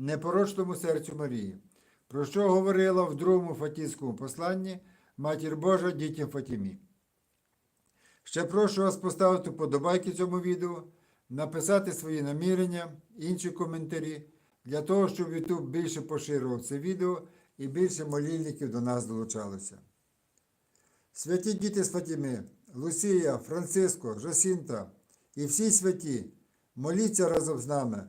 непорочному серцю Марії, про що говорила в другому Фатійському посланні Матір Божа дітям Фатімі. Ще прошу вас поставити подобайки цьому відео, написати свої намірення, інші коментарі, для того, щоб YouTube більше поширював це відео і більше молільників до нас долучалося. Святі діти з Фатіми, Лусія, Франциско, Жосінта і всі святі, моліться разом з нами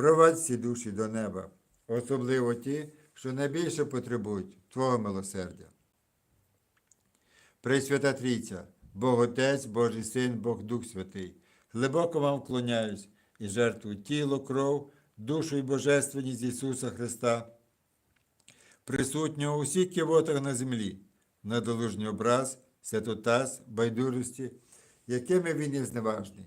провадь всі душі до неба, особливо ті, що найбільше потребують Твого милосердя. Пресвята Трійця, Бог Отець, Божий Син, Бог Дух Святий, глибоко вам вклоняюсь і жертвую тіло, кров, душу і божественність Ісуса Христа, присутнього у всіх кивотах на землі, на долужній образ, святотаз, байдужості, якими він є зневажний,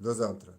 До завтра!